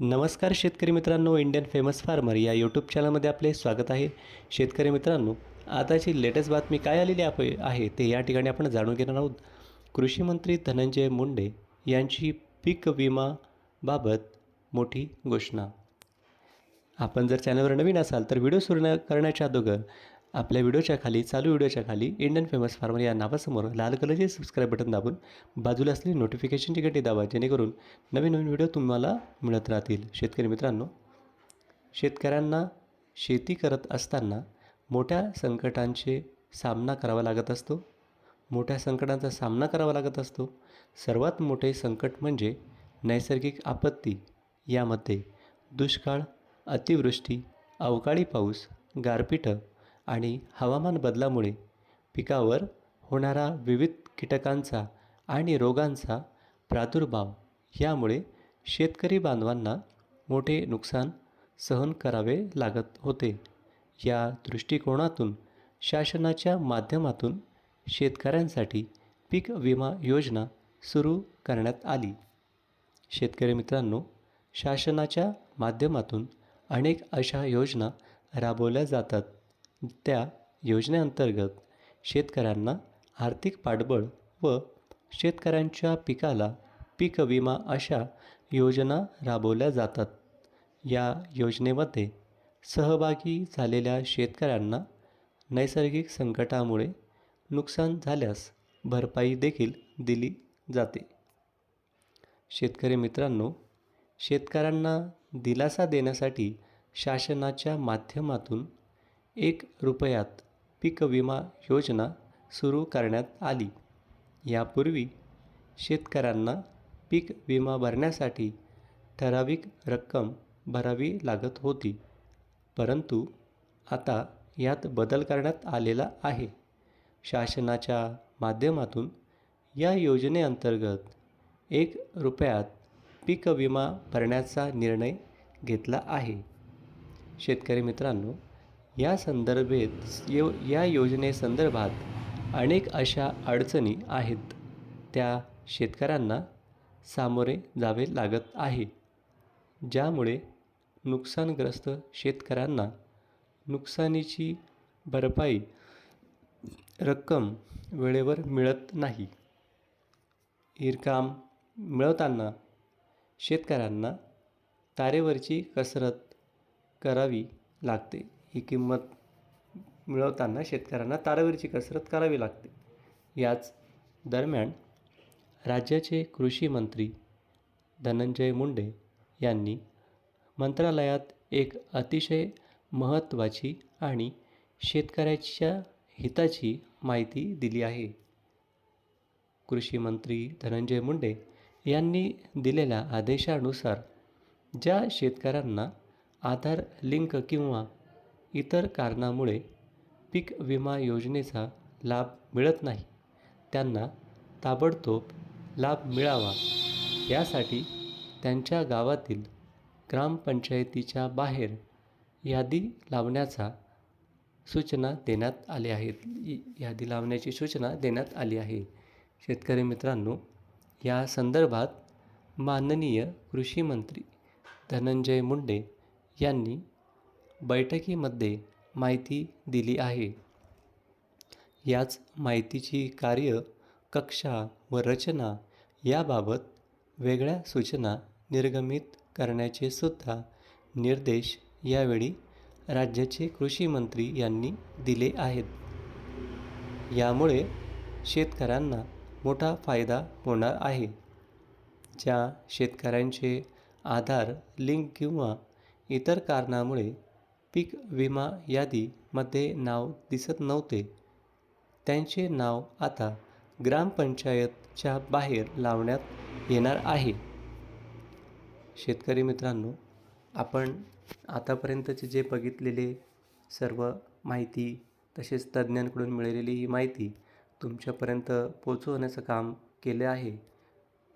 नमस्कार शेतकरी मित्रांनो इंडियन फेमस फार्मर या यूट्यूब चॅनलमध्ये आपले स्वागत आहे. शेतकरी मित्रांनो आताची लेटेस्ट बातमी काय आलेली आप आहे ते या ठिकाणी आपण जाणून घेणार आहोत. कृषी मंत्री धनंजय मुंडे यांची पीक विमाबाबत मोठी घोषणा. आपण जर चॅनलवर नवीन असाल तर व्हिडिओ सुरू करण्याच्या अगोदर आपल्या व्हिडिओच्या खाली चालू व्हिडिओच्या खाली इंडियन फेमस फार्मर या नावासमोर लाल कलरचे सबस्क्राईब बटन दाबून बाजूला असलेली नोटिफिकेशनची घंटी दाबा जेणेकरून नवीन नवीन व्हिडिओ तुम्हाला मिळत राहतील. शेतकरी मित्रांनो शेतकऱ्यांना शेती करत असताना मोठ्या संकटांचे सामना करावा लागत असतो. मोठ्या संकटांचा सामना करावा लागत असतो. सर्वात मोठे संकट म्हणजे नैसर्गिक आपत्ती. यामध्ये दुष्काळ अतिवृष्टी अवकाळी पाऊस गारपीटं आणि हवामान बदलामुळे पिकावर होणारा विविध कीटकांचा आणि रोगांचा प्रादुर्भाव यामुळे शेतकरी बांधवांना मोठे नुकसान सहन करावे लागत होते. या दृष्टिकोनातून शासनाच्या माध्यमातून शेतकऱ्यांसाठी पीक विमा योजना सुरू करण्यात आली. शेतकरी मित्रांनो शासनाच्या माध्यमातून अनेक अशा योजना राबवल्या जातात. त्या योजनेअंतर्गत शेतकऱ्यांना आर्थिक पाठबळ व शेतकऱ्यांच्या पिकाला पीक विमा अशा योजना राबवल्या जातात. या योजनेमध्ये सहभागी झालेल्या शेतकऱ्यांना नैसर्गिक संकटामुळे नुकसान झाल्यास भरपाई देखील दिली जाते. शेतकरी मित्रांनो शेतकऱ्यांना दिलासा देण्यासाठी शासनाच्या माध्यमातून एक रुपयात पीक विमा योजना सुरू करण्यात आली. यापूर्वी शेतकऱ्यांना पीक विमा भरण्यासाठी ठराविक रक्कम भरावी लागत होती. परंतु आता यात बदल करण्यात आलेला आहे. शासनाच्या माध्यमातून या योजनेअंतर्गत एक रुपयात पीक विमा भरण्याचा निर्णय घेतला आहे. शेतकरी मित्रांनो या संदर्भेत यो या योजनेसंदर्भात अनेक अशा अडचणी आहेत. त्या शेतकऱ्यांना सामोरे जावे लागत आहे ज्यामुळे नुकसानग्रस्त शेतकऱ्यांना नुकसानीची भरपाई रक्कम वेळेवर मिळत नाही. इरकाम मिळवताना शेतकऱ्यांना तारेवरची कसरत करावी लागते. ही किंमत मिळवताना शेतकऱ्यांना तारावीरची कसरत करावी लागते. याच दरम्यान राज्याचे कृषी मंत्री धनंजय मुंडे यांनी मंत्रालयात एक अतिशय महत्त्वाची आणि शेतकऱ्याच्या हिताची माहिती दिली आहे. कृषी मंत्री धनंजय मुंडे यांनी दिलेल्या आदेशानुसार ज्या शेतकऱ्यांना आधार लिंक किंवा इतर कारणामुळे पीक विमा योजनेचा लाभ मिळत नाही. त्यांना ताबडतोब लाभ मिळावा. यासाठी त्यांच्या गावातील ग्रामपंचायतीच्या बाहेर यादी लावण्याचा सूचना देण्यात आली आहेत यादी लावण्याची सूचना देण्यात आली आहे. शेतकरी मित्रांनो या संदर्भात माननीय कृषी मंत्री धनंजय मुंडे यांनी बैठकीमध्ये माहिती दिली आहे. याच माहितीची कार्य कक्षा व रचना याबाबत वेगळ्या सूचना निर्गमित करण्याचे सुद्धा निर्देश यावेळी राज्याचे कृषी मंत्री यांनी दिले आहेत. यामुळे शेतकऱ्यांना मोठा फायदा होणार आहे. ज्या शेतकऱ्यांचे आधार लिंक किंवा इतर कारणामुळे पीक विमा यादीमध्ये नाव दिसत नव्हते. त्यांचे नाव आता ग्रामपंचायतच्या बाहेर लावण्यात येणार आहे. शेतकरी मित्रांनो आपण आतापर्यंतचे जे बघितलेले सर्व माहिती तसेच तज्ज्ञांकडून मिळालेली ही माहिती तुमच्यापर्यंत पोचवण्याचं काम केले आहे.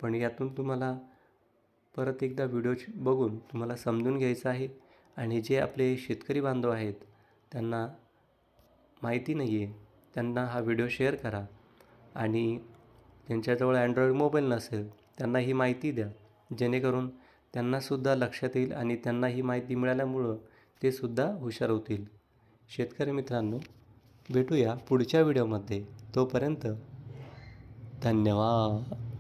पण यातून तुम्हाला परत एकदा व्हिडिओ बघून तुम्हाला समजून घ्यायचं आहे. आणि जे आपले शेतकरी बांधव आहेत त्यांना माहिती नाही आहे त्यांना हा व्हिडिओ शेअर करा. आणि ज्यांच्याजवळ अँड्रॉईड मोबाईल नसेल त्यांना ही माहिती द्या. जेणेकरून त्यांनासुद्धा लक्षात येईल आणि त्यांना ही माहिती मिळाल्यामुळं ते सुद्धा हुशार होतील. शेतकरी मित्रांनो भेटूया पुढच्या व्हिडिओमध्ये. तोपर्यंत धन्यवाद.